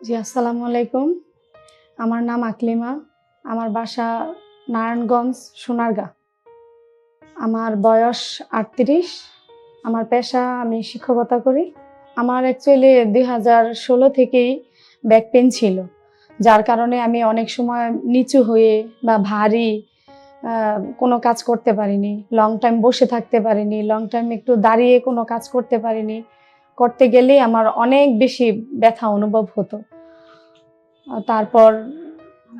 জি, আসসালামু আলাইকুম। আমার নাম আকলিমা। আমার বাসা নারায়ণগঞ্জ, সোনারগাঁ। আমার বয়স আটত্রিশ। আমার পেশা আমি শিক্ষকতা করি। আমার অ্যাকচুয়ালি দুই হাজার ষোলো থেকেই ব্যাক পেন ছিল, যার কারণে আমি অনেক সময় নিচু হয়ে বা ভারী কোনো কাজ করতে পারিনি। লং টাইম বসে থাকতে পারিনি। লং টাইম একটু দাঁড়িয়ে কোনো কাজ করতে পারিনি। করতে গেলেই আমার অনেক বেশি ব্যথা অনুভব হতো। তারপর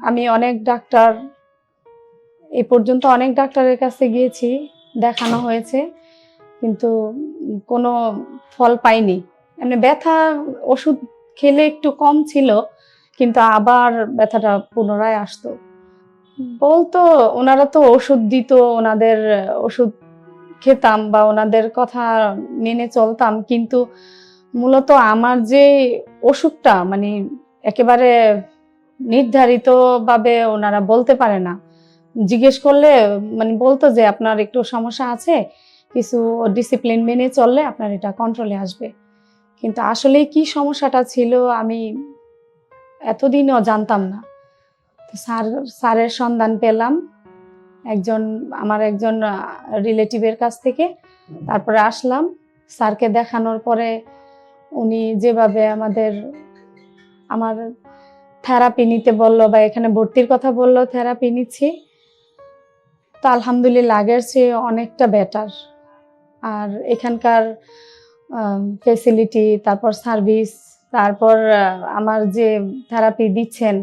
আমি অনেক ডাক্তার, এ পর্যন্ত অনেক ডাক্তারের কাছে গিয়েছি, দেখানো হয়েছে, কিন্তু কোনো ফল পাইনি। এমনি ব্যথা, ওষুধ খেলে একটু কম ছিল, কিন্তু আবার ব্যথাটা পুনরায় আসতো। বলতো, ওনারা তো ওষুধ দিত, ওনাদের ওষুধ খেতাম বা ওনাদের কথা মেনে চলতাম, কিন্তু মূলত আমার যে অসুখটা মানে একেবারে নির্ধারিতভাবে ওনারা বলতে পারে না। জিজ্ঞেস করলে মানে বলতো যে, আপনার একটু সমস্যা আছে, কিছু ডিসিপ্লিন মেনে চললে আপনার এটা কন্ট্রোলে আসবে। কিন্তু আসলে কি সমস্যাটা ছিল, আমি এতদিনও জানতাম না। স্যার, স্যারের সন্ধান পেলাম। একজন, আমার একজন রিলেটিভের কাছ থেকে। তারপরে আসলাম। স্যারকে দেখানোর পরে উনি যেভাবে আমাদের, আমার থেরাপি নিতে বলল বা এখানে ভর্তির কথা বলল থেরাপি নিচ্ছি। তো আলহামদুলিল্লাহ, আগের চেয়ে অনেকটা বেটার আর এখানকার ফেসিলিটি তারপর সার্ভিস তারপর আমার যে থেরাপি দিচ্ছেন,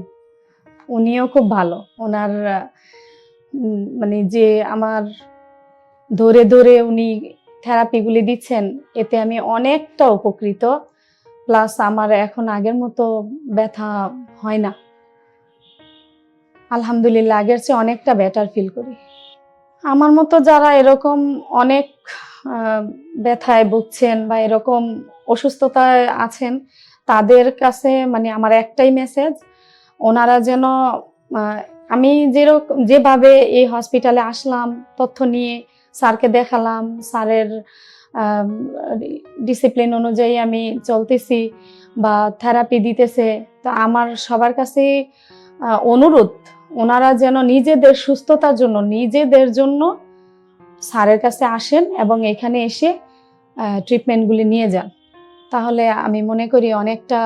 উনিও খুব ভালো। ওনার মানে যে আমার ধরে ধরে উনি থেরাপিগুলি দিচ্ছেন, এতে আমি অনেকটা উপকৃত। প্লাস আমার এখন আগের মতো ব্যথা হয় না। আলহামদুলিল্লাহ, আগের চেয়ে অনেকটা বেটার ফিল করি। আমার মতো যারা এরকম অনেক ব্যথায় ভুগছেন বা এরকম অসুস্থতায় আছেন, তাদের কাছে মানে আমার একটাই মেসেজ ওনারা যেন আমি যেরকম যেভাবে এই হসপিটালে আসলাম, তথ্য নিয়ে স্যারকে দেখালাম, স্যারের ডিসিপ্লিন অনুযায়ী আমি চলতেছি বা থেরাপি দিতেছে, তো আমার সবার কাছে অনুরোধ, ওনারা যেন নিজেদের সুস্থতার জন্য, নিজেদের জন্য স্যারের কাছে আসেন এবং এখানে এসে ট্রিটমেন্টগুলি নিয়ে যান। তাহলে আমি মনে করি অনেকটা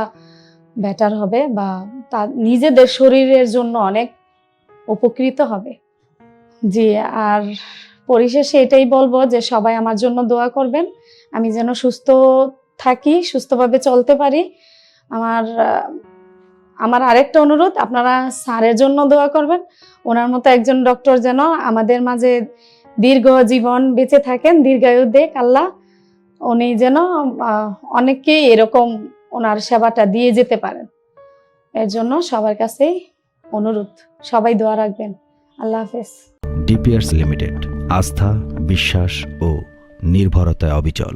বেটার হবে বা তার নিজেদের শরীরের জন্য অনেক উপকৃত হবে। জি, আর পরিশেষে এটাই বলব যে সবাই আমার জন্য দোয়া করবেন। আমি যেন সুস্থ থাকি, সুস্থভাবে চলতে পারি। আমার আমার আরেকটা অনুরোধ, আপনারা স্যারের জন্য দোয়া করবেন। ওনার মতো একজন ডক্টর যেন আমাদের মাঝে দীর্ঘ জীবন বেঁচে থাকেন, দীর্ঘায়ু দেখ আল্লাহ। উনি যেন অনেককেই এরকম ওনার সেবাটা দিয়ে যেতে পারেন। এর জন্য সবার কাছেই অনুরোধ সবাই দোয়া রাখবেন। আল্লাহ হাফেজ। ডিপিআরস লিমিটেড আস্থা বিশ্বাস ও নির্ভরতায় অবিচল।